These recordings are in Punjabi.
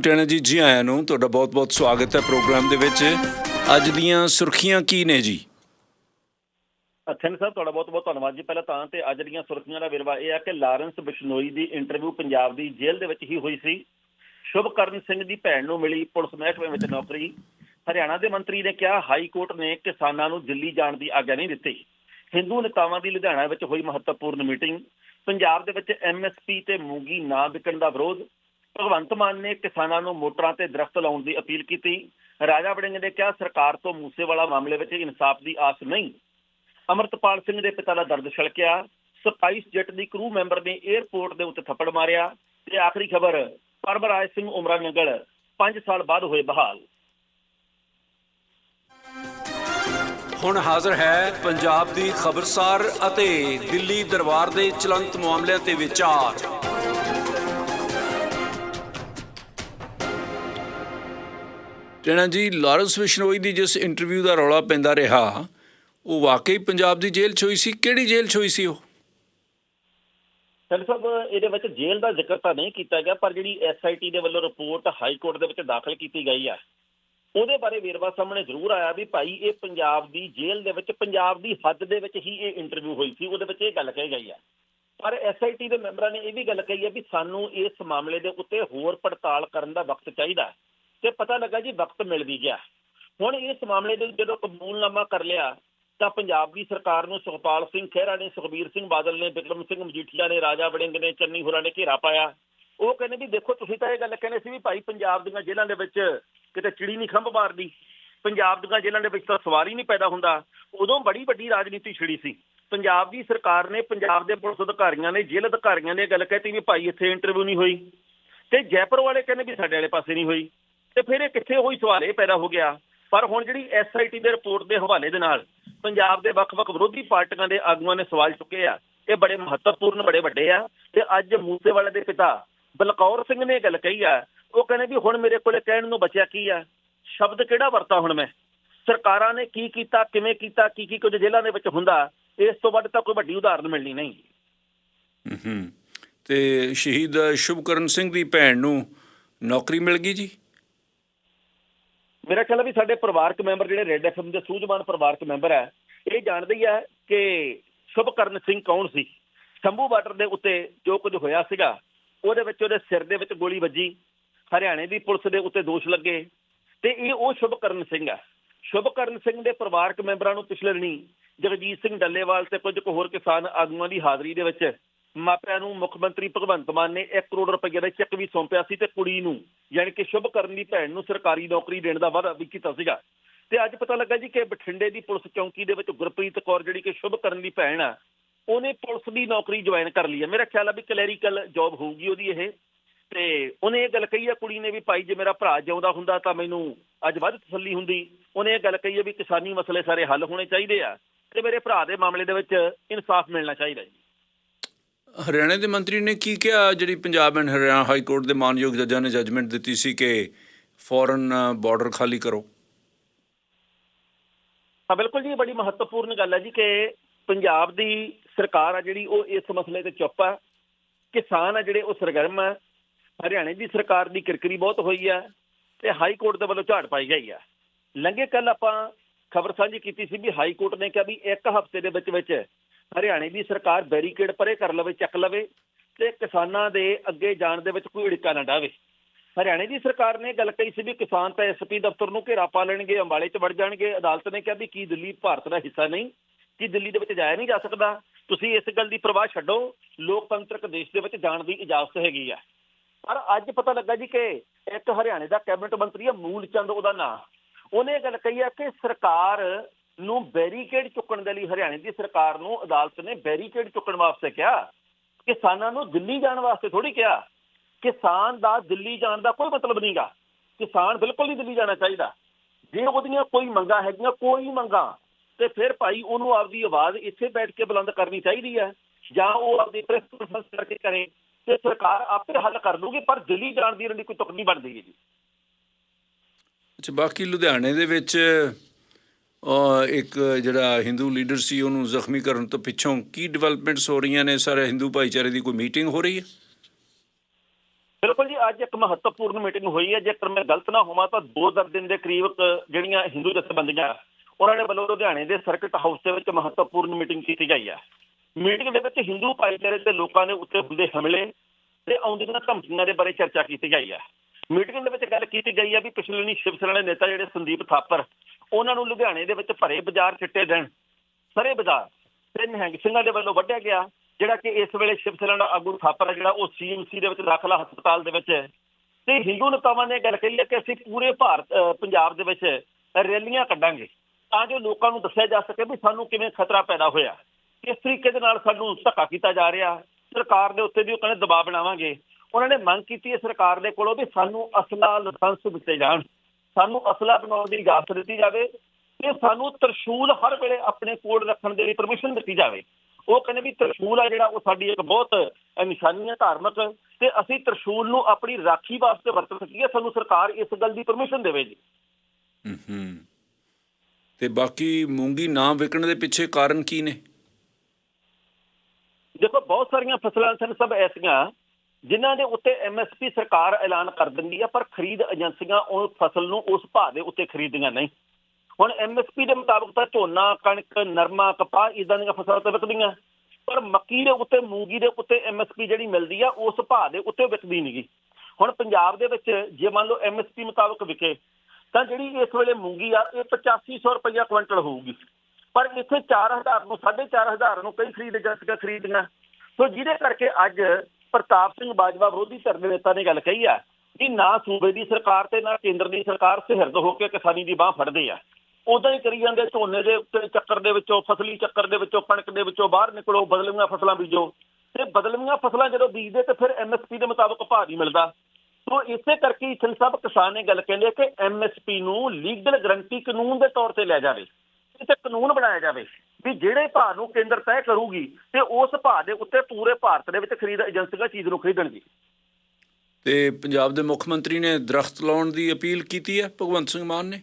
ਟੈਣਾ ਜੀ ਜੀ ਆਇਆਂ ਨੂੰ ਤੁਹਾਡਾ ਬਹੁਤ-ਬਹੁਤ ਸਵਾਗਤ ਹੈ ਪ੍ਰੋਗਰਾਮ ਦੇ ਵਿੱਚ। ਅੱਜ ਦੀਆਂ ਸੁਰਖੀਆਂ ਕੀ ਨੇ ਜੀ? ਅਥਨ ਸਾਹਿਬ, ਤੁਹਾਡਾ ਬਹੁਤ ਬਹੁਤ ਧੰਨਵਾਦ ਜੀ ਪਹਿਲਾਂ ਤਾਂ ਤੇ ਅੱਜ ਦੀਆਂ ਸੁਰਖੀਆਂ ਦਾ ਵਿਰਵਾ ਇਹ ਹੈ ਕਿ ਲਾਰੈਂਸ ਬਿਸ਼ਨੋਈ ਦੀ ਇੰਟਰਵਿਊ ਪੰਜਾਬ ਦੀ ਜੇਲ੍ਹ ਦੇ ਵਿੱਚ ਹੀ ਹੋਈ ਸੀ। ਸ਼ੁਭਕਰਨ ਸਿੰਘ ਦੀ ਭੈਣ ਨੂੰ ਮਿਲੀ ਪੁਲਿਸ ਮਹਿਕਮੇ ਵਿੱਚ ਨੌਕਰੀ। ਹਰਿਆਣਾ ਦੇ ਮੰਤਰੀ ਨੇ ਕਿਹਾ, ਹਾਈ ਕੋਰਟ ਨੇ ਕਿਸਾਨਾਂ ਨੂੰ ਦਿੱਲੀ ਜਾਣ ਦੀ ਆਗਿਆ ਨਹੀਂ ਦਿੱਤੀ। ਹਿੰਦੂ ਨੇਤਾਵਾਂ ਦੀ ਲੁਧਿਆਣਾ ਵਿੱਚ ਹੋਈ ਮਹੱਤਵਪੂਰਨ ਮੀਟਿੰਗ। ਪੰਜਾਬ ਦੇ ਵਿੱਚ ਐਮਐਸਪੀ ਤੇ ਮੂੰਗੀ ਨਾ ਵਿਕਣ ਦਾ ਵਿਰੋਧ। ਭਗਵੰਤ ਮਾਨ ਨੇ ਕਿਸਾਨਾਂ ਨੂੰ ਮੋਟਰਾਂ ਤੇ ਦਰਖਤ ਲਾਉਣ ਦੀ ਅਪੀਲ ਕੀਤੀ। ਰਾਜਾ ਵੜਿੰਗ ਨੇ ਕਿਹਾ, ਸਰਕਾਰ ਤੋਂ ਮੂਸੇਵਾਲਾ ਮਾਮਲੇ ਵਿੱਚ ਇਨਸਾਫ ਦੀ ਆਸ ਨਹੀਂ। ਅਮਰਤਪਾਲ ਸਿੰਘ ਦੇ ਪਿਤਾ ਦਾ ਦਰਦ ਛਲਕਿਆ। 27 ਜੱਟ ਦੀ ਕਰੂ ਮੈਂਬਰ ਨੇ 에ਅਰਪੋਰਟ ਦੇ ਉੱਤੇ ਥੱਪੜ ਮਾਰਿਆ ਤੇ ਆਖਰੀ ਖਬਰ, ਪਰਮਰਾਜ ਸਿੰਘ ਉਮਰਾ ਨੰਗਲ 5 ਸਾਲ ਬਾਅਦ ਹੋਏ ਬਹਾਲ। ਹੁਣ ਹਾਜ਼ਰ ਹੈ ਪੰਜਾਬ ਦੀ ਖਬਰਸਾਰ ਅਤੇ ਦਿੱਲੀ ਦਰਬਾਰ ਦੇ ਚਲੰਤ ਮਾਮਲਿਆਂ ਤੇ ਵਿਚਾਰ। ਟੈਣਾ ਜੀ, ਲਾਰੈਂਸ ਬਿਸ਼ਨੋਈ ਦੀ ਜਿਸ ਇੰਟਰਵਿਊ ਦਾ ਰੌਲਾ ਪੈਂਦਾ ਰਿਹਾ, ਉਹ ਵਾਕਈ ਪੰਜਾਬ ਦੀ ਜੇਲ੍ਹ 'ਚ ਹੋਈ ਸੀ? ਕਿਹੜੀ ਜੇਲ੍ਹ 'ਚ ਹੋਈ ਸੀ ਉਹ? ਸਰ ਸਾਹਿਬ, ਇਹਦੇ ਵਿੱਚ ਜੇਲ੍ਹ ਦਾ ਜ਼ਿਕਰ ਤਾਂ ਨਹੀਂ ਕੀਤਾ ਗਿਆ, ਪਰ ਜਿਹੜੀ ਐਸਆਈਟੀ ਦੇ ਵੱਲੋਂ ਰਿਪੋਰਟ ਹਾਈ ਕੋਰਟ ਦੇ ਵਿੱਚ ਦਾਖਲ ਕੀਤੀ ਗਈ ਆ, ਉਹਦੇ ਬਾਰੇ ਵੇਰਵਾ ਸਾਹਮਣੇ ਜ਼ਰੂਰ ਆਇਆ ਵੀ ਭਾਈ ਇਹ ਪੰਜਾਬ ਦੀ ਜੇਲ੍ਹ ਦੇ ਵਿੱਚ, ਪੰਜਾਬ ਦੀ ਹੱਦ ਦੇ ਵਿੱਚ ਹੀ ਇਹ ਇੰਟਰਵਿਊ ਹੋਈ ਸੀ, ਉਹਦੇ ਵਿੱਚ ਇਹ ਗੱਲ ਕਹੀ ਗਈ ਆ। ਪਰ ਐਸਆਈਟੀ ਦੇ ਮੈਂਬਰਾਂ ਨੇ ਇਹ ਵੀ ਗੱਲ ਕਹੀ ਹੈ ਵੀ ਸਾਨੂੰ ਇਸ ਮਾਮਲੇ ਦੇ ਉੱਤੇ ਹੋਰ ਪੜਤਾਲ ਕਰਨ ਦਾ ਵਕਤ ਚਾਹੀਦਾ। ਹੈ। ਤੇ ਪਤਾ ਲੱਗਾ ਜੀ ਵਕਤ ਮਿਲ ਵੀ ਗਿਆ। ਹੁਣ ਇਸ ਮਾਮਲੇ ਦੇ ਜਦੋਂ ਕਬੂਲਨਾਮਾ ਕਰ ਲਿਆ, ਤਾਂ ਪੰਜਾਬ ਦੀ ਸਰਕਾਰ ਨੂੰ ਸੁਖਪਾਲ ਸਿੰਘ ਖਹਿਰਾ ਨੇ, ਸੁਖਬੀਰ ਸਿੰਘ ਬਾਦਲ ਨੇ ਬਿਕਰਮ ਸਿੰਘ ਮਜੀਠੀਆ ਨੇ, ਰਾਜਾ ਵੜਿੰਗ ਨੇ, ਚੰਨੀ ਹੋਰਾਂ ਨੇ ਘੇਰਾ ਪਾਇਆ। ਉਹ ਕਹਿੰਦੇ ਵੀ ਦੇਖੋ, ਤੁਸੀਂ ਤਾਂ ਇਹ ਗੱਲ ਕਹਿੰਦੇ ਸੀ ਵੀ ਭਾਈ ਪੰਜਾਬ ਦੀਆਂ ਜੇਲ੍ਹਾਂ ਦੇ ਵਿੱਚ ਕਿਤੇ ਚਿੜੀ ਨਹੀਂ ਖੰਭ ਮਾਰਦੀ। ਪੰਜਾਬ ਦੀਆਂ ਜੇਲ੍ਹਾਂ ਦੇ ਵਿੱਚ ਤਾਂ ਸਵਾਰੀ ਨਹੀਂ ਪੈਦਾ ਹੁੰਦਾ। ਉਦੋਂ ਬੜੀ ਵੱਡੀ ਰਾਜਨੀਤੀ ਛਿੜੀ ਸੀ। ਪੰਜਾਬ ਦੀ ਸਰਕਾਰ ਨੇ ਪੰਜਾਬ ਦੇ ਪੁਲਿਸ ਅਧਿਕਾਰੀਆਂ ਨੇ, ਜੇਲ੍ਹ ਅਧਿਕਾਰੀਆਂ ਨੇ ਇਹ ਗੱਲ ਕਹਿਤੀ ਵੀ ਭਾਈ ਇੱਥੇ ਇੰਟਰਵਿਊ ਨਹੀਂ ਹੋਈ। ਤੇ ਜੈਪੁਰ ਵਾਲੇ ਕਹਿੰਦੇ ਵੀ ਸਾਡੇ ਵਾਲੇ ਪਾਸੇ ਨਹੀਂ ਹੋਈ। ਤੇ ਫਿਰ ਇਹ ਕਿੱਥੇ ਹੋਈ ਸਵਾਲ ਇਹ ਪੈਦਾ ਹੋ ਗਿਆ। ਪਰ ਹੁਣ ਜਿਹੜੀ ਐਸਆਈਟੀ ਦੇ ਰਿਪੋਰਟ ਦੇ ਹਵਾਲੇ ਦੇ ਨਾਲ ਪੰਜਾਬ ਦੇ ਵੱਖ-ਵੱਖ ਵਿਰੋਧੀ ਪਾਰਟੀਆਂ ਦੇ ਆਗੂਆਂ ਨੇ ਸਵਾਲ ਚੁੱਕੇ ਆ, ਇਹ ਬੜੇ ਮਹੱਤਵਪੂਰਨ, ਬੜੇ ਵੱਡੇ ਆ ਤੇ ਅੱਜ ਮੂਸੇਵਾਲੇ ਦੇ ਪਿਤਾ ਬਲਕੌਰ ਸਿੰਘ ਨੇ ਇਹ ਗੱਲ ਕਹੀ ਆ, ਉਹ ਕਹਿੰਦੇ ਵੀ ਹੁਣ ਮੇਰੇ ਕੋਲੇ ਕਹਿਣ ਨੂੰ ਬਚਿਆ ਕੀ ਆ? ਸ਼ਬਦ ਕਿਹੜਾ ਵਰਤਾ ਹੁਣ ਮੈਂ? ਸਰਕਾਰਾਂ ਨੇ ਕੀ ਕੀਤਾ, ਕਿਵੇਂ ਕੀਤਾ ਕੀ ਕੀ ਕੁਝ ਜੇਲ੍ਹਾਂ ਦੇ ਵਿੱਚ ਹੁੰਦਾ, ਇਸ ਤੋਂ ਵੱਧ ਤਾਂ ਕੋਈ ਵੱਡੀ ਉਦਾਹਰਨ ਮਿਲਣੀ ਨਹੀਂ। ਹੂੰ, ਤੇ ਸ਼ਹੀਦ ਸ਼ੁਭਕਰਨ ਸਿੰਘ ਦੀ ਭੈਣ ਨੂੰ ਨੌਕਰੀ ਮਿਲ ਗਈ ਜੀ? ਮੇਰਾ ਖਿਆਲ ਹੈ ਵੀ ਸਾਡੇ ਪਰਿਵਾਰਕ ਮੈਂਬਰ ਜਿਹੜੇ ਰੈੱਡ ਐਫਐਮ ਦੇ ਸੂਝਵਾਨ ਪਰਿਵਾਰਕ ਮੈਂਬਰ ਹੈ ਇਹ ਜਾਣਦੇ ਹੀ ਹੈ ਕਿ ਸ਼ੁਭਕਰਨ ਸਿੰਘ ਕੌਣ ਸੀ? ਸ਼ੰਭੂ ਬਾਰਡਰ ਦੇ ਉੱਤੇ ਜੋ ਕੁਝ ਹੋਇਆ ਸੀਗਾ, ਉਹਦੇ ਵਿੱਚ ਉਹਦੇ ਸਿਰ ਦੇ ਵਿੱਚ ਗੋਲੀ ਵੱਜੀ, ਹਰਿਆਣੇ ਦੀ ਪੁਲਿਸ ਦੇ ਉੱਤੇ ਦੋਸ਼ ਲੱਗੇ, ਤੇ ਇਹ ਉਹ ਸ਼ੁਭਕਰਨ ਸਿੰਘ ਹੈ ਸ਼ੁਭਕਰਨ ਸਿੰਘ ਦੇ ਪਰਿਵਾਰਕ ਮੈਂਬਰਾਂ ਨੂੰ ਪਿਛਲੇ ਦਿਨੀ ਜਗਜੀਤ ਸਿੰਘ ਡੱਲੇਵਾਲ ਤੇ ਕੁਝ ਕੁ ਹੋਰ ਕਿਸਾਨ ਆਗੂਆਂ ਦੀ ਹਾਜ਼ਰੀ ਦੇ ਵਿੱਚ ਮਾਪਿਆਂ ਨੂੰ ਮੁੱਖ ਮੰਤਰੀ ਭਗਵੰਤ ਮਾਨ ਨੇ 1 ਕਰੋੜ ਰੁਪਏ ਦਾ ਚੈੱਕ ਵੀ ਸੌਂਪਿਆ ਸੀ ਤੇ ਕੁੜੀ ਨੂੰ ਯਾਨੀ ਕਿ ਸ਼ੁਭ ਕਰਨ ਦੀ ਭੈਣ ਨੂੰ ਸਰਕਾਰੀ ਨੌਕਰੀ ਦੇਣ ਦਾ ਵਾਅਦਾ ਵੀ ਕੀਤਾ ਸੀਗਾ। ਤੇ ਅੱਜ ਪਤਾ ਲੱਗਾ ਜੀ ਕਿ ਬਠਿੰਡੇ ਦੀ ਪੁਲਿਸ ਚੌਂਕੀ ਦੇ ਵਿੱਚ ਗੁਰਪ੍ਰੀਤ ਕੌਰ ਜਿਹੜੀ ਕਿ ਸ਼ੁਭ ਕਰਨ ਦੀ ਭੈਣ ਆ, ਉਹਨੇ ਪੁਲਿਸ ਦੀ ਨੌਕਰੀ ਜੁਆਇਨ ਕਰ ਲਈ ਹੈ ਮੇਰਾ ਖਿਆਲ ਆ ਵੀ ਕਲੈਰੀਕਲ ਜੌਬ ਹੋਊਗੀ ਉਹਦੀ ਇਹ। ਤੇ ਉਹਨੇ ਇਹ ਗੱਲ ਕਹੀ ਆ, ਕੁੜੀ ਨੇ ਵੀ ਭਾਈ ਜੇ ਮੇਰਾ ਭਰਾ ਜਿਉਂਦਾ ਹੁੰਦਾ ਤਾਂ ਮੈਨੂੰ ਅੱਜ ਵੱਧ ਤਸੱਲੀ ਹੁੰਦੀ। ਉਹਨੇ ਇਹ ਗੱਲ ਕਹੀ ਆ ਵੀ ਕਿਸਾਨੀ ਮਸਲੇ ਸਾਰੇ ਹੱਲ ਹੋਣੇ ਚਾਹੀਦੇ ਆ ਤੇ ਮੇਰੇ ਭਰਾ ਦੇ ਮਾਮਲੇ ਦੇ ਵਿੱਚ ਇਨਸਾਫ ਮਿਲਣਾ ਚਾਹੀਦਾ ਜੀ। ਹਰਿਆਣਾ ਦੇ ਮੰਤਰੀ ਨੇ ਕੀ ਕਿਹਾ? ਜਿਹੜੀ Punjab and Haryana high court ਦੇ ਮਾਨਯੋਗ ਜੱਜਾਂ ਨੇ ਜੱਜਮੈਂਟ ਦਿੱਤੀ ਸੀ ਕਿ ਫੌਰਨ ਬਾਰਡਰ ਖਾਲੀ ਕਰੋ। ਹਾਂ, ਬਿਲਕੁਲ ਜੀ ਬੜੀ ਮਹੱਤਵਪੂਰਨ ਗੱਲ ਹੈ ਜੀ ਕਿ ਪੰਜਾਬ ਦੀ ਸਰਕਾਰ ਆ ਜਿਹੜੀ, ਉਹ ਇਸ ਮਸਲੇ ਤੇ ਚੁੱਪ ਆ। ਕਿਸਾਨ ਆ ਜਿਹੜੇ, ਉਹ ਸਰਗਰਮ ਆ। ਹਰਿਆਣੇ ਦੀ ਸਰਕਾਰ ਦੀ ਕਿਰਕਰੀ ਬਹੁਤ ਹੋਈ ਆ ਤੇ ਹਾਈ ਕੋਰਟ ਦੇ ਵੱਲੋਂ ਝਾੜ ਪਾਈ ਗਈ ਆ। ਲੰਘੇ ਕੱਲ ਆਪਾਂ ਖਬਰ ਸਾਂਝੀ ਕੀਤੀ ਸੀ ਵੀ ਹਾਈ ਕੋਰਟ ਨੇ ਕਿਹਾ ਵੀ ਇੱਕ ਹਫ਼ਤੇ ਦੇ ਵਿੱਚ ਵਿੱਚ ਹਰਿਆਣੇ ਦੀ ਸਰਕਾਰ ਬੈਰੀਕੇਡ ਪਰੇ ਕਰ ਲਵੇ, ਚੱਕ ਲਵੇ ਤੇ ਕਿਸਾਨਾਂ ਦੇ ਅੱਗੇ ਜਾਣ ਦੇ ਵਿੱਚ ਕੋਈ ਢਿੱਕਾ ਨਾ ਡਾਵੇ। ਹਰਿਆਣੇ ਦੀ ਸਰਕਾਰ ਨੇ ਗੱਲ ਕਹੀ ਸੀ ਵੀ ਕਿਸਾਨ ਤਾਂ ਐਸਪੀ ਦਫ਼ਤਰ ਨੂੰ ਘੇਰਾ ਪਾ ਲੈਣਗੇ, ਅੰਬਾਲੇ 'ਚ ਵੜ ਜਾਣਗੇ। ਅਦਾਲਤ ਨੇ ਕਿਹਾ ਵੀ ਕੀ ਦਿੱਲੀ ਭਾਰਤ ਦਾ ਹਿੱਸਾ ਨਹੀਂ, ਕੀ ਦਿੱਲੀ ਦੇ ਵਿੱਚ ਜਾਇਆ ਨਹੀਂ ਜਾ ਸਕਦਾ। ਤੁਸੀਂ ਇਸ ਗੱਲ ਦੀ ਪਰਵਾਹ ਛੱਡੋ, ਲੋਕਤੰਤਰਕ ਦੇਸ਼ ਦੇ ਵਿੱਚ ਜਾਣ ਦੀ ਇਜਾਜ਼ਤ ਹੈਗੀ ਆ। ਪਰ ਅੱਜ ਪਤਾ ਲੱਗਾ ਜੀ ਕਿ ਇੱਕ ਹਰਿਆਣੇ ਦਾ ਕੈਬਨਿਟ ਮੰਤਰੀ ਹੈ ਮੂਲ ਚੰਦ, ਉਹਦਾ ਨਾਂ। ਉਹਨੇ ਇਹ ਗੱਲ ਕਹੀ ਹੈ ਕਿ ਸਰਕਾਰ ਨੂੰ ਬੈਰੀਕੇਡ ਚੁੱਕਣ ਦੇ ਲਈ ਹਰਿਆਣੇ ਦੀ ਸਰਕਾਰ ਨੂੰ ਅਦਾਲਤ ਨੇ ਬੈਰੀਕੇਡ ਚੁੱਕਣ ਵਾਸਤੇ ਕਿਹਾ। ਕਿਸਾਨਾਂ ਨੂੰ ਦਿੱਲੀ ਜਾਣ ਵਾਸਤੇ ਥੋੜੀ ਕਿਹਾ। ਕਿਸਾਨ ਦਾ ਦਿੱਲੀ ਜਾਣ ਦਾ ਕੋਈ ਮਤਲਬ ਨਹੀਂਗਾ ਕਿਸਾਨ ਬਿਲਕੁਲ ਨਹੀਂ ਦਿੱਲੀ ਜਾਣਾ ਚਾਹੀਦਾ। ਜੇ ਉਹਦੀਆਂ ਕੋਈ ਮੰਗਾਂ ਹੈਗੀਆਂ, ਕੋਈ ਮੰਗਾਂ, ਤੇ ਫਿਰ ਭਾਈ ਉਹਨੂੰ ਆਪਦੀ ਆਵਾਜ਼ ਇੱਥੇ ਬੈਠ ਕੇ ਬੁਲੰਦ ਕਰਨੀ ਚਾਹੀਦੀ ਹੈ। ਜਾਂ ਉਹ ਆਪਦੀ ਪ੍ਰੈਸ ਕਾਨਫਰੰਸ ਕਰਕੇ ਕਰੇ, ਤੇ ਸਰਕਾਰ ਆਪੇ ਹੱਲ ਕਰ ਲੂਗੀ ਪਰ ਦਿੱਲੀ ਜਾਣ ਦੀ ਇਹਨਾਂ ਦੀ ਕੋਈ ਤੁਕ ਨਹੀਂ ਬਣਦੀ ਹੈ ਜੀ ਅੱਛਾ, ਬਾਕੀ ਲੁਧਿਆਣੇ ਦੇ ਵਿੱਚ ਇੱਕ ਜਿਹੜਾ ਹਿੰਦੂ ਲੀਡਰ ਸੀ, ਉਹਨੂੰ ਜ਼ਖਮੀ ਕਰਨ ਤੋਂ ਪਿੱਛੋਂ ਕੀ ਡਿਵੈਲਪਮੈਂਟਸ ਹੋ ਰਹੀਆਂ ਨੇ ਸਾਰੇ ਹਿੰਦੂ ਭਾਈਚਾਰੇ ਦੀ? ਕੋਈ ਮੀਟਿੰਗ ਹੋ ਰਹੀ ਹੈ? ਬਿਲਕੁਲ ਜੀ, ਅੱਜ ਇੱਕ ਮਹੱਤਵਪੂਰਨ ਮੀਟਿੰਗ ਹੋਈ ਹੈ। ਜੇਕਰ ਮੈਂ ਗਲਤ ਨਾ ਹੋਵਾਂ, ਤਾਂ ਦੋ ਦਰਜਨ ਦੇ ਕਰੀਬ ਜਿਹੜੀਆਂ ਹਿੰਦੂ ਜਥੇਬੰਦੀਆਂ, ਉਹਨਾਂ ਨੇ ਵੱਲੋਂ ਲੁਧਿਆਣੇ ਦੇ ਸਰਕਟ ਹਾਊਸ ਦੇ ਵਿੱਚ ਮਹੱਤਵਪੂਰਨ ਮੀਟਿੰਗ ਕੀਤੀ ਗਈ ਹੈ। ਮੀਟਿੰਗ ਦੇ ਵਿੱਚ ਹਿੰਦੂ ਭਾਈਚਾਰੇ ਦੇ ਲੋਕਾਂ ਦੇ ਉੱਤੇ ਹੁੰਦੇ ਹਮਲੇ ਤੇ ਆਉਂਦੀਆਂ ਧਮਕੀਆਂ ਦੇ ਬਾਰੇ ਚਰਚਾ ਕੀਤੀ ਗਈ ਹੈ। ਮੀਟਿੰਗ ਦੇ ਵਿੱਚ ਗੱਲ ਕੀਤੀ ਗਈ ਹੈ ਵੀ ਪਿਛਲੇ ਦਿਨੀ ਸ਼ਿਵ ਸੈਨਾ ਦੇ ਨੇਤਾ ਜਿਹੜੇ ਸੰਦੀਪ ਥਾਪਰ ਉਹਨਾਂ ਨੂੰ ਲੁਧਿਆਣੇ ਦੇ ਵਿੱਚ ਭਰੇ ਬਾਜ਼ਾਰ ਚਿੱਟੇ ਦੇਣ ਸਾਰੇ ਬਾਜ਼ਾਰ। ਤੇ ਨਿਹੰਗ ਸਿੰਘਾਂ ਦੇ ਵੱਲੋਂ ਵੱਢਿਆ ਗਿਆ, ਜਿਹੜਾ ਕਿ ਇਸ ਵੇਲੇ ਸ਼ਿਵ ਸੈਨਾ ਦਾ ਆਗੂ ਥਾਪਰ ਹੈ, ਜਿਹੜਾ ਉਹ ਸੀਐਮਸੀ ਦੇ ਵਿੱਚ ਦਾਖਲਾ ਹਸਪਤਾਲ ਦੇ ਵਿੱਚ ਹੈ। ਤੇ ਹਿੰਦੂ ਨੇਤਾਵਾਂ ਨੇ ਗੱਲ ਕਹੀ ਹੈ ਕਿ ਅਸੀਂ ਪੂਰੇ ਭਾਰਤ ਪੰਜਾਬ ਦੇ ਵਿੱਚ ਰੈਲੀਆਂ ਕੱਢਾਂਗੇ, ਤਾਂ ਜੋ ਲੋਕਾਂ ਨੂੰ ਦੱਸਿਆ ਜਾ ਸਕੇ ਵੀ ਸਾਨੂੰ ਕਿਵੇਂ ਖਤਰਾ ਪੈਦਾ ਹੋਇਆ। ਕਿਸ ਤਰੀਕੇ ਦੇ ਨਾਲ ਸਾਨੂੰ ਧੱਕਾ ਕੀਤਾ ਜਾ ਰਿਹਾ। ਸਰਕਾਰ ਦੇ ਉੱਤੇ ਵੀ ਉਹ ਕਹਿੰਦੇ ਦਬਾਅ ਬਣਾਵਾਂਗੇ। ਉਹਨਾਂ ਨੇ ਮੰਗ ਕੀਤੀ ਹੈ ਸਰਕਾਰ ਦੇ ਕੋਲੋਂ ਵੀ ਸਾਨੂੰ ਅਸਲਾ ਲਾਇਸੈਂਸ ਦਿੱਤੇ ਜਾਣ। ਸਾਨੂੰ ਅਸਲਾ ਬਣਾਉਣ ਦੀ ਇਜਾਜ਼ਤ ਦਿੱਤੀ ਜਾਵੇ ਤੇ ਸਾਨੂੰ ਤਰਸ਼ੂਲ ਹਰ ਵੇਲੇ ਆਪਣੇ ਕੋਲ ਰੱਖਣ ਦੇ ਲਈ ਪਰਮਿਸ਼ਨ ਦਿੱਤੀ ਜਾਵੇ। ਉਹ ਕਹਿੰਦੇ ਵੀ ਤਰਸ਼ੂਲ ਆ ਜਿਹੜਾ ਉਹ ਸਾਡੀ ਇੱਕ ਬਹੁਤ ਨਿਸ਼ਾਨੀ ਹੈ ਧਾਰਮਿਕ ਤੇ ਅਸੀਂ ਤਰਸ਼ੂਲ ਨੂੰ ਆਪਣੀ ਰਾਖੀ ਵਾਸਤੇ ਵਰਤ ਸਕੀਏ ਸਾਨੂੰ ਸਰਕਾਰ ਇਸ ਗੱਲ ਦੀ ਪਰਮਿਸ਼ਨ ਦੇਵੇ ਜੀ। ਹੂੰ ਤੇ ਬਾਕੀ ਮੂੰਗੀ ਨਾ ਵਿਕਣ ਦੇ ਪਿੱਛੇ ਕਾਰਨ ਕੀ ਨੇ? ਦੇਖੋ ਬਹੁਤ ਸਾਰੀਆਂ ਫਸਲਾਂ ਸਨ ਸਭ ਐਸੀਆਂ। ਜਿਨ੍ਹਾਂ ਦੇ ਉੱਤੇ ਐਮਐਸਪੀ ਸਰਕਾਰ ਐਲਾਨ ਕਰ ਦਿੰਦੀ ਹੈ, ਪਰ ਖਰੀਦ ਏਜੰਸੀਆਂ ਉਹ ਫਸਲ ਨੂੰ ਉਸ ਭਾਅ ਦੇ ਉੱਤੇ ਖਰੀਦਦੀਆਂ ਨਹੀਂ। ਹੁਣ ਐਮਐਸਪੀ ਦੇ ਮੁਤਾਬਕ ਤਾਂ ਝੋਨਾ, ਕਣਕ, ਨਰਮਾ, ਕਪਾਹ ਇਦਾਂ ਦੀਆਂ ਫਸਲਾਂ ਤਾਂ ਵਿਕਦੀਆਂ। ਪਰ ਮੱਕੀ ਦੇ ਉੱਤੇ, ਮੂੰਗੀ ਦੇ ਉੱਤੇ ਐਮਐਸਪੀ ਜਿਹੜੀ ਮਿਲਦੀ ਆ, ਉਸ ਭਾਅ ਦੇ ਉੱਤੇ ਵਿਕਦੀ ਨਹੀਂਗੀ ਹੁਣ ਪੰਜਾਬ ਦੇ ਵਿੱਚ ਜੇ ਮੰਨ ਲਓ ਐਮਐਸਪੀ ਮੁਤਾਬਕ ਵਿਕੇ, ਤਾਂ ਜਿਹੜੀ ਇਸ ਵੇਲੇ ਮੂੰਗੀ ਆ, ਇਹ 8500 ਰੁਪਇਆ ਕੁਇੰਟਲ ਹੋਊਗੀ। ਪਰ ਇੱਥੇ 4000 ਨੂੰ 4500 ਨੂੰ ਕਈ ਖਰੀਦ ਏਜੰਸੀਆਂ ਖਰੀਦੀਆਂ। ਸੋ ਜਿਹਦੇ ਕਰਕੇ ਅੱਜ ਪ੍ਰਤਾਪ ਸਿੰਘ ਬਾਜਵਾ ਵਿਰੋਧੀ ਧਿਰ ਦੇ ਨੇਤਾ ਨੇ ਗੱਲ ਕਹੀ ਆ ਕਿ ਨਾ ਸੂਬੇ ਦੀ ਸਰਕਾਰ ਤੇ ਨਾ ਕੇਂਦਰ ਦੀ ਸਰਕਾਰ ਸਿਹਰਦ ਹੋ ਕੇ ਕਿਸਾਨੀ ਦੀ ਬਾਹ ਫੜਦੇ ਆ। ਉਦਾਂ ਹੀ ਕਰੀ ਜਾਂਦੇ ਝੋਨੇ ਦੇ ਉੱਤੇ, ਚੱਕਰ ਦੇ ਵਿੱਚੋਂ, ਫਸਲੀ ਚੱਕਰ ਦੇ ਵਿੱਚੋਂ, ਕਣਕ ਦੇ ਵਿੱਚੋਂ ਬਾਹਰ ਨਿਕਲੋ, ਬਦਲਵੀਆਂ ਫਸਲਾਂ ਬੀਜੋ। ਤੇ ਬਦਲਵੀਆਂ ਫਸਲਾਂ ਜਦੋਂ ਬੀਜਦੇ ਤੇ ਫਿਰ ਐਮਐਸਪੀ ਦੇ ਮੁਤਾਬਕ ਭਾਅ ਨਹੀਂ ਮਿਲਦਾ। ਸੋ ਇਸੇ ਕਰਕੇ ਹੀ ਇੱਥੇ ਸਭ ਕਿਸਾਨ ਇਹ ਗੱਲ ਕਹਿੰਦੇ ਆ ਕਿ ਐਮਐਸਪੀ ਨੂੰ ਲੀਗਲ ਗਰੰਟੀ ਕਾਨੂੰਨ ਦੇ ਤੌਰ ਤੇ ਲਿਆ ਜਾਵੇ ਤੇ ਕਾਨੂੰਨ ਬਣਾਇਆ ਜਾਵੇ। ਵੀ ਜਿਹੜੇ ਭਾਅ ਨੂੰ ਕੇਂਦਰ ਤੈਅ ਕਰੂਗੀ ਤੇ ਉਸ ਭਾਅ ਦੇ ਉੱਤੇ ਪੂਰੇ ਭਾਰਤ ਦੇ ਵਿੱਚ ਖਰੀਦ ਏਜੰਸੀਆਂ ਚੀਜ਼ ਨੂੰ ਖਰੀਦਣਗੀ। ਤੇ ਪੰਜਾਬ ਦੇ ਮੁੱਖ ਮੰਤਰੀ ਨੇ ਦਰਖਤ ਲਾਉਣ ਦੀ ਅਪੀਲ ਕੀਤੀ ਹੈ ਭਗਵੰਤ ਸਿੰਘ ਮਾਨ ਨੇ?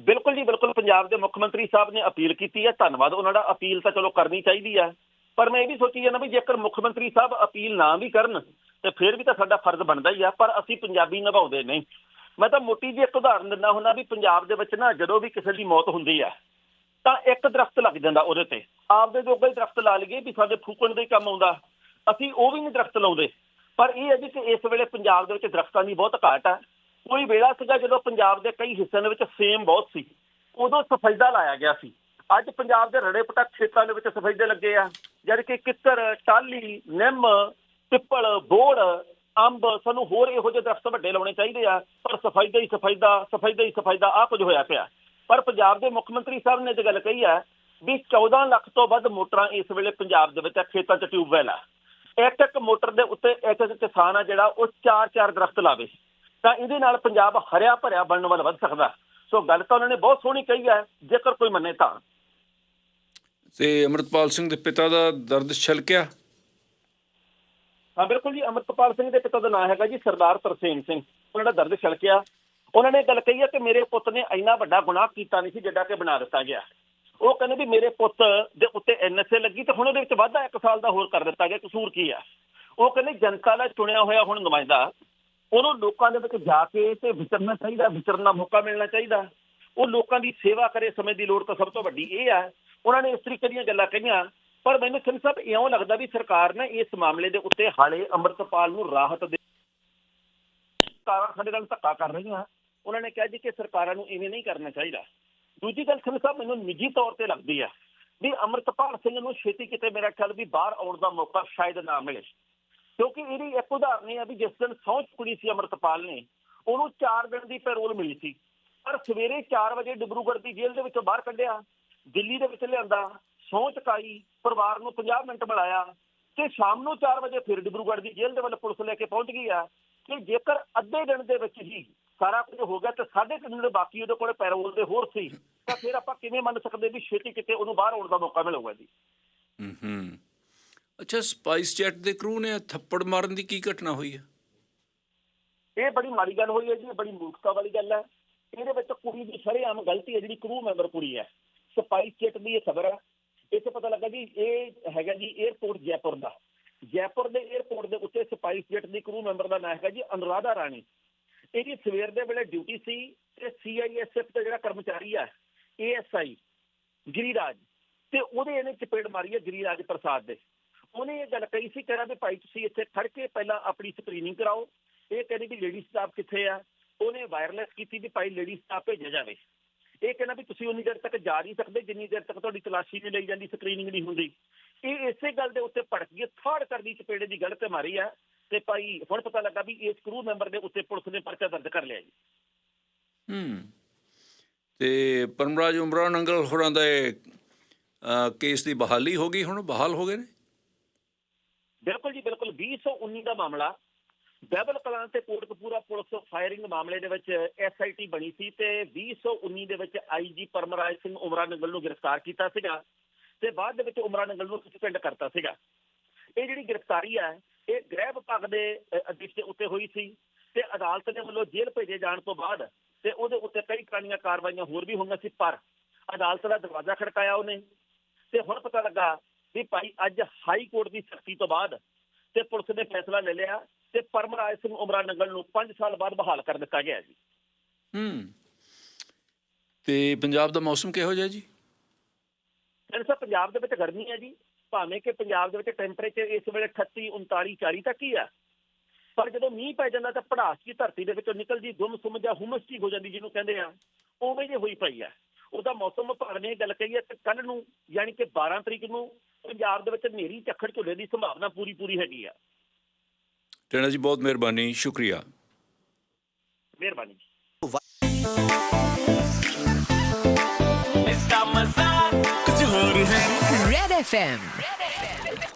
ਬਿਲਕੁਲ ਜੀ ਬਿਲਕੁਲ ਪੰਜਾਬ ਦੇ ਮੁੱਖ ਮੰਤਰੀ ਸਾਹਿਬ ਨੇ ਅਪੀਲ ਕੀਤੀ ਹੈ ਧੰਨਵਾਦ। ਉਹਨਾਂ ਦਾ ਅਪੀਲ ਤਾਂ ਚਲੋ ਕਰਨੀ ਚਾਹੀਦੀ ਹੈ। ਪਰ ਮੈਂ ਇਹ ਵੀ ਸੋਚੀ ਜਾਂਦਾ ਵੀ ਜੇਕਰ ਮੁੱਖ ਮੰਤਰੀ ਸਾਹਿਬ ਅਪੀਲ ਨਾ ਵੀ ਕਰਨ ਤੇ ਫਿਰ ਵੀ ਤਾਂ ਸਾਡਾ ਫਰਜ਼ ਬਣਦਾ ਹੀ ਆ ਪਰ ਅਸੀਂ ਪੰਜਾਬੀ ਨਿਭਾਉਂਦੇ ਨਹੀਂ। ਮੈਂ ਤਾਂ ਮੋਟੀ ਜਿਹੀ ਇੱਕ ਉਦਾਹਰਨ ਦਿੰਦਾ ਹੁੰਦਾ ਵੀ ਪੰਜਾਬ ਦੇ ਵਿੱਚ ਨਾ ਜਦੋਂ ਵੀ ਕਿਸੇ ਦੀ ਮੌਤ ਹੁੰਦੀ ਆ ਤਾਂ ਇੱਕ ਦਰਖਤ ਲੱਗ ਜਾਂਦਾ ਉਹਦੇ ਤੇ। ਆਪਦੇ ਜੋਗਾ ਹੀ ਦਰਖਤ ਲਾ ਲਈਏ ਵੀ ਸਾਡੇ ਫੂਕਣ ਦੇ ਹੀ ਕੰਮ ਆਉਂਦਾ, ਅਸੀਂ ਉਹ ਵੀ ਨਹੀਂ ਦਰਖਤ ਲਾਉਂਦੇ। ਪਰ ਇਹ ਹੈ ਜੀ ਕਿ ਇਸ ਵੇਲੇ ਪੰਜਾਬ ਦੇ ਵਿੱਚ ਦਰਖਤਾਂ ਦੀ ਬਹੁਤ ਘਾਟ ਹੈ ਕੋਈ ਵੇਲਾ ਸੀਗਾ ਜਦੋਂ ਪੰਜਾਬ ਦੇ ਕਈ ਹਿੱਸਿਆਂ ਦੇ ਵਿੱਚ ਸੇਮ ਬਹੁਤ ਸੀ। ਉਦੋਂ ਸਫੈਦਾ ਲਾਇਆ ਗਿਆ ਸੀ। ਅੱਜ ਪੰਜਾਬ ਦੇ ਰੜੇ ਪਟਕ ਖੇਤਾਂ ਦੇ ਵਿੱਚ ਸਫੈਦੇ ਲੱਗੇ ਆ। ਜਦ ਕਿ ਕਿੱਕਰ ਟਾਲੀ ਨਿੰਮ, ਪਿੱਪਲ, ਬੋੜ, ਅੰਬ, ਸਾਨੂੰ ਹੋਰ ਇਹੋ ਜਿਹੇ ਦਰਖਤ ਵੱਡੇ ਲਾਉਣੇ ਚਾਹੀਦੇ ਆ। ਪਰ ਸਫੈਦਾ ਹੀ ਸਫੈਦਾ ਸਫੈਦਾ ਹੀ ਸਫੈਦਾ ਆ ਕੁਝ ਹੋਇਆ ਪਿਆ। ਪਰ ਪੰਜਾਬ ਦੇ ਮੁੱਖ ਮੰਤਰੀ ਸਾਹਿਬ ਨੇ ਇਹ ਗੱਲ ਕਹੀ ਹੈ ਵੀ 14 ਲੱਖ ਤੋਂ ਵੱਧ ਮੋਟਰਾਂ ਇਸ ਵੇਲੇ ਪੰਜਾਬ ਦੇ ਵਿੱਚ ਆ, ਖੇਤਾਂ 'ਚ ਟਿਊਬਵੈਲ ਆ। ਇੱਕ ਇੱਕ ਮੋਟਰ ਦੇ ਉੱਤੇ ਇੱਕ ਇੱਕ ਕਿਸਾਨ ਆ ਜਿਹੜਾ ਉਹ ਚਾਰ ਚਾਰ ਦਰਖਤ ਲਾਵੇ। ਤਾਂ ਇਹਦੇ ਨਾਲ ਪੰਜਾਬ ਹਰਿਆ ਭਰਿਆ ਬਣਨ ਵੱਲ ਵੱਧ ਸਕਦਾ। ਸੋ ਗੱਲ ਤਾਂ ਉਹਨਾਂ ਨੇ ਬਹੁਤ ਸੋਹਣੀ ਕਹੀ ਹੈ ਜੇਕਰ ਕੋਈ ਮੰਨੇ ਤਾਂ। ਤੇ ਅਮਰਤਪਾਲ ਸਿੰਘ ਦੇ ਪਿਤਾ ਦਾ ਦਰਦ ਛਲਕਿਆ? ਹਾਂ ਬਿਲਕੁਲ ਜੀ ਅਮਰਤਪਾਲ ਸਿੰਘ ਦੇ ਪਿਤਾ ਦਾ ਨਾਮ ਹੈਗਾ ਜੀ ਸਰਦਾਰ ਤਰਸੇਮ ਸਿੰਘ। ਉਹਨਾਂ ਦਾ ਦਰਦ ਛਲਕਿਆ। ਉਹਨਾਂ ਨੇ ਗੱਲ ਕਹੀ ਹੈ ਕਿ ਮੇਰੇ ਪੁੱਤ ਨੇ ਇੰਨਾ ਵੱਡਾ ਗੁਨਾਹ ਕੀਤਾ ਨਹੀਂ ਸੀ ਜਿੱਡਾ ਕਿ ਬਣਾ ਦਿੱਤਾ ਗਿਆ। ਉਹ ਕਹਿੰਦੇ ਵੀ ਮੇਰੇ ਪੁੱਤ ਦੇ ਉੱਤੇ ਐਨਐਸਏ ਲੱਗੀ ਤੇ ਹੁਣ ਉਹਦੇ ਵਿੱਚ ਵਾਧਾ ਇੱਕ ਸਾਲ ਦਾ ਹੋਰ ਕਰ ਦਿੱਤਾ ਗਿਆ, ਕਸੂਰ ਕੀ ਆ? ਉਹ ਕਹਿੰਦੇ ਜਨਤਾ ਦਾ ਚੁਣਿਆ ਹੋਇਆ ਹੁਣ ਨੁਮਾਇੰਦਾ, ਉਹਨੂੰ ਲੋਕਾਂ ਦੇ ਵਿੱਚ ਜਾ ਕੇ ਤੇ ਵਿਚਰਨਾ ਚਾਹੀਦਾ, ਵਿਚਰਨ ਦਾ ਮੌਕਾ ਮਿਲਣਾ ਚਾਹੀਦਾ। ਉਹ ਲੋਕਾਂ ਦੀ ਸੇਵਾ ਕਰੇ ਸਮੇਂ ਦੀ ਲੋੜ ਤਾਂ ਸਭ ਤੋਂ ਵੱਡੀ ਇਹ ਆ। ਉਹਨਾਂ ਨੇ ਇਸ ਤਰੀਕੇ ਦੀਆਂ ਗੱਲਾਂ ਕਹੀਆਂ, ਪਰ ਮੈਨੂੰ ਸਿੰਘ ਸਾਹਿਬ ਇਉਂ ਲੱਗਦਾ ਵੀ ਸਰਕਾਰ ਨੇ ਇਸ ਮਾਮਲੇ ਦੇ ਉੱਤੇ ਹਾਲੇ ਅੰਮ੍ਰਿਤਪਾਲ ਨੂੰ ਰਾਹਤ ਦੇ ਸਰਕਾਰਾਂ ਸਾਡੇ ਨਾਲ ਧੱਕਾ ਕਰ ਰਹੀਆਂ। ਉਹਨਾਂ ਨੇ ਕਿਹਾ ਜੀ ਕਿ ਸਰਕਾਰਾਂ ਨੂੰ ਇਵੇਂ ਨਹੀਂ ਕਰਨਾ ਚਾਹੀਦਾ। ਦੂਜੀ ਗੱਲ ਸਿੰਘ ਸਾਹਿਬ, ਮੈਨੂੰ ਨਿੱਜੀ ਤੌਰ ਤੇ ਲੱਗਦੀ ਹੈ ਵੀ ਅੰਮ੍ਰਿਤਪਾਲ ਸਿੰਘ ਨੂੰ ਛੇਤੀ ਕਿਤੇ ਮੇਰਾ ਖਿਆਲ ਵੀ ਬਾਹਰ ਆਉਣ ਦਾ ਮੌਕਾ ਸ਼ਾਇਦ ਨਾ ਮਿਲੇ। ਕਿਉਂਕਿ ਇਹਦੀ ਇੱਕ ਉਦਾਹਰਨ ਇਹ ਆ ਵੀ ਜਿਸ ਦਿਨ ਸਹੁੰ ਚੁੱਕਣੀ ਸੀ ਅੰਮ੍ਰਿਤਪਾਲ ਨੇ, ਉਹਨੂੰ 4 ਦਿਨ ਦੀ ਪੈਰੋਲ ਮਿਲੀ ਸੀ। ਪਰ ਸਵੇਰੇ 4 ਵਜੇ ਡਿਬਰੂਗੜ੍ਹ ਦੀ ਜੇਲ੍ਹ ਦੇ ਵਿੱਚੋਂ ਬਾਹਰ ਕੱਢਿਆ, ਦਿੱਲੀ ਦੇ ਵਿੱਚ ਲਿਆਂਦਾ, ਸਹੁੰ ਚੁਕਾਈ, ਪਰਿਵਾਰ ਨੂੰ 50 ਮਿੰਟ ਮਿਲਾਇਆ ਤੇ ਸ਼ਾਮ ਨੂੰ 4 ਵਜੇ ਫਿਰ ਡਿਬਰੂਗੜ੍ਹ ਦੀ ਜੇਲ੍ਹ ਦੇ ਵੱਲ ਪੁਲਿਸ ਲੈ ਕੇ ਪਹੁੰਚ ਗਈ ਆ ਕਿ ਜੇਕਰ ਅੱਧੇ ਦਿਨ ਦੇ ਵਿੱਚ ਹੀ ਸਾਰਾ ਕੁਝ ਹੋ ਗਿਆ ਤੇ 3.5 ਜਿਹੜੇ ਬਾਕੀ ਉਹਦੇ ਕੋਲੇ ਪੈਰੋਲ ਦੇ ਹੋਰ ਸੀ ਤਾਂ ਫਿਰ ਆਪਾਂ ਕਿਵੇਂ ਮੰਨ ਸਕਦੇ ਵੀ ਛੇਤੀ ਕਿਤੇ ਉਹਨੂੰ ਬਾਹਰ ਆਉਣ ਦਾ ਮੌਕਾ ਮਿਲੂਗਾ ਜੀ? ਹੂੰ ਅੱਛਾ ਸਪਾਈਸ ਜੈਟ ਦੇ ਕਰੂ ਨੇ ਥੱਪੜ ਮਾਰਨ ਦੀ ਕੀ ਘਟਨਾ ਹੋਈ ਹੈ? ਇਹ ਬੜੀ ਮਾੜੀ ਗੱਲ ਹੋਈ ਹੈ ਜੀ ਬੜੀ ਮੂਰਖਤਾ ਵਾਲੀ ਗੱਲ ਹੈ। ਇਹਦੇ ਵਿੱਚ ਕੁੜੀ ਦੀ ਸਰੇਆਮ ਗਲਤੀ ਹੈ ਜਿਹੜੀ ਕਰੂ ਮੈਂਬਰ ਕੁੜੀ ਹੈ। ਸਪਾਈਸ ਜੈਟ ਦੀ ਇਹ ਖਬਰ ਹੈ। ਇੱਥੇ ਪਤਾ ਲੱਗਾ ਜੀ ਇਹ ਹੈਗਾ ਜੀ 에어ਪੋਰਟ ਜੈਪੁਰ ਦਾ। ਜੈਪੁਰ ਦੇ 에어ਪੋਰਟ ਦੇ ਉੱਤੇ ਸਪਾਈਸ ਜੈਟ ਦੀ ਕਰੂ ਮੈਂਬਰ ਦਾ ਨਾਮ ਹੈਗਾ ਜੀ ਅਨੁਰਾਧਾ ਰਾਣੀ। ਇਹਦੀ ਸਵੇਰ ਦੇ ਵੇਲੇ ਡਿਊਟੀ ਸੀ ਤੇ ਸੀਆਈਐਸਐਫ ਦਾ ਜਿਹੜਾ ਕਰਮਚਾਰੀ ਆ ਏਐਸਆਈ ਗਿਰੀਰਾਜ, ਤੇ ਉਹਦੇ ਇਹਨੇ ਚਪੇੜ ਮਾਰੀ ਹੈ ਗਿਰੀਰਾਜ ਪ੍ਰਸਾਦ ਦੇ। ਉਹਨੇ ਇਹ ਗੱਲ ਕਹੀ ਸੀ ਕਹਿੰਦਾ ਵੀ ਭਾਈ ਤੁਸੀਂ ਇੱਥੇ ਖੜ ਕੇ ਪਹਿਲਾਂ ਆਪਣੀ ਸਕਰੀਨਿੰਗ ਕਰਾਓ। ਇਹ ਕਹਿੰਦੀ ਵੀ ਲੇਡੀ ਸਟਾਫ ਕਿੱਥੇ ਆ? ਉਹਨੇ ਵਾਇਰਲੈਸ ਕੀਤੀ ਵੀ ਭਾਈ ਲੇਡੀ ਸਟਾਫ ਭੇਜਿਆ ਜਾਵੇ। ਇਹ ਕਹਿੰਦਾ ਵੀ ਤੁਸੀਂ ਉਨੀ ਦੇਰ ਤੱਕ ਜਾ ਨਹੀਂ ਸਕਦੇ, ਜਿੰਨੀ ਦੇਰ ਤੱਕ ਤੁਹਾਡੀ ਤਲਾਸ਼ੀ ਨਹੀਂ ਲਈ ਜਾਂਦੀ ਸਕਰੀਨਿੰਗ ਨਹੀਂ ਹੁੰਦੀ। ਇਹ ਇਸੇ ਗੱਲ ਦੇ ਉੱਤੇ ਭੜਕ ਗਈ, ਥਾੜ ਕਰਦੀ ਚਪੇੜੇ ਦੀ ਗੱਲ ਤੇ ਮਾਰੀ ਆ। ਤੇ ਭਾਈ ਹੁਣ ਪਤਾ ਲੱਗਾ ਵੀ ਇਸ ਕਰੂ ਮੈਂਬਰ ਦੇ ਉੱਤੇ ਪੁਲਿਸ ਨੇ ਪਰਚਾ ਦਰਜ ਕਰ ਲਿਆ ਜੀ। ਹੂੰ। ਤੇ ਪਰਮਰਾਜ ਉਮਰਾ ਨੰਗਲ ਹੋਰਾਂ ਦਾ ਕੇਸ ਦੀ ਬਹਾਲੀ ਹੋ ਗਈ ਹੁਣ ਬਹਾਲ ਹੋ ਗਏ ਨੇ? ਬਿਲਕੁਲ ਜੀ ਬਿਲਕੁਲ। 2019 ਦਾ ਮਾਮਲਾ। ਬੈਬਲ ਕਲਾਂ ਤੇ ਕੋਟਕਪੂਰਾ ਪੁਲਿਸ ਫਾਇਰਿੰਗ ਮਾਮਲੇ ਦੇ ਵਿੱਚ ਐਸਆਈਟੀ ਬਣੀ ਸੀ ਤੇ 2019 ਦੇ ਵਿੱਚ ਆਈਜੀ ਪਰਮਰਾਜ ਸਿੰਘ ਉਮਰਾ ਨੰਗਲ ਨੂੰ ਗ੍ਰਿਫਤਾਰ ਕੀਤਾ ਸੀਗਾ ਤੇ ਬਾਅਦ ਦੇ ਵਿੱਚ ਉਮਰਾ ਨੰਗਲ ਨੂੰ ਸਸਪੈਂਡ ਕਰਤਾ ਸੀਗਾ। ਇਹ ਜਿਹੜੀ ਗ੍ਰਿਫਤਾਰੀ ਹੈ ਇਹ ਗ੍ਰਹਿ ਵਿਭਾਗ ਦੇ ਅ, ਆਦੇਸ਼ ਦੇ ਉੱਤੇ ਹੋਈ ਸੀ ਤੇ ਅਦਾਲਤ ਦੇ ਵੱਲੋਂ ਜੇਲ੍ਹ ਭੇਜੇ ਜਾਣ ਤੋਂ ਬਾਅਦ ਤੇ ਉਹਦੇ ਉੱਤੇ ਕਈ ਕਾਨੀਆਂ ਕਾਰਵਾਈਆਂ ਹੋਰ ਵੀ ਹੋਈਆਂ ਸੀ ਪਰ ਅਦਾਲਤ ਦਾ ਦਰਵਾਜ਼ਾ ਖੜਕਾਇਆ ਉਹਨੇ ਤੇ ਹੁਣ ਪਤਾ ਲੱਗਾ ਵੀ ਭਾਈ ਅੱਜ ਹਾਈ ਕੋਰਟ ਦੀ ਸਖਤੀ ਤੋਂ ਬਾਅਦ ਤੇ ਪੁਲਿਸ ਨੇ ਫੈਸਲਾ ਲੈ ਲਿਆ ਤੇ ਪਰਮਰਾਜ ਸਿੰਘ ਉਮਰਾ ਨੰਗਲ ਨੂੰ 5 ਸਾਲ ਬਾਅਦ ਬਹਾਲ ਕਰ ਦਿੱਤਾ ਗਿਆ ਜੀ। ਹੂੰ। ਤੇ ਪੰਜਾਬ ਦਾ ਮੌਸਮ ਕਿਹੋ ਜਿਹਾ ਜੀ? ਸਰ ਪੰਜਾਬ ਦੇ ਵਿੱਚ ਗਰਮੀ ਹੈ ਜੀ। ਭਾਵੇਂ ਕਿ ਪੰਜਾਬ ਦੇ ਵਿੱਚ ਟੈਂਪਰੇਚਰ ਇਸ ਵੇਲੇ 38 39 40 ਤੱਕ ਹੀ ਆ ਪਰ ਜਦੋਂ ਮੀਂਹ ਪੈ ਜਾਂਦਾ ਤਾਂ ਪੜਾਸ ਦੀ ਧਰਤੀ ਦੇ ਵਿੱਚੋਂ ਨਿਕਲਦੀ ਗੁੰਮ-ਸੁੰਮ ਜਾਂ ਹੁਮਸ ਜੀ ਹੋ ਜਾਂਦੀ ਜਿਹਨੂੰ ਕਹਿੰਦੇ ਆ ਉਵੇਂ ਜੇ ਹੋਈ ਪਈ ਆ। ਉਹਦਾ ਮੌਸਮ ਵਿਭਾਗ ਨੇ ਗੱਲ ਕਹੀ ਹੈ ਕਿ ਕੱਲ ਨੂੰ ਯਾਨੀ ਕਿ 12 ਤਰੀਕ ਨੂੰ ਪੰਜਾਬ ਦੇ ਵਿੱਚ ਹਨੇਰੀ ਝੱਖੜ ਝੁੱਲੇ ਦੀ ਸੰਭਾਵਨਾ ਪੂਰੀ ਪੂਰੀ ਹੈਗੀ ਆ। ਟੈਣਾ ਜੀ ਬਹੁਤ ਮਿਹਰਬਾਨੀ ਸ਼ੁਕਰੀਆ। ਮਿਹਰਬਾਨੀ ਇਸ ਦਾ ਮਜ਼ਾ ਕੁਝ ਹੋਰ ਹੈ। Red FM. Red FM.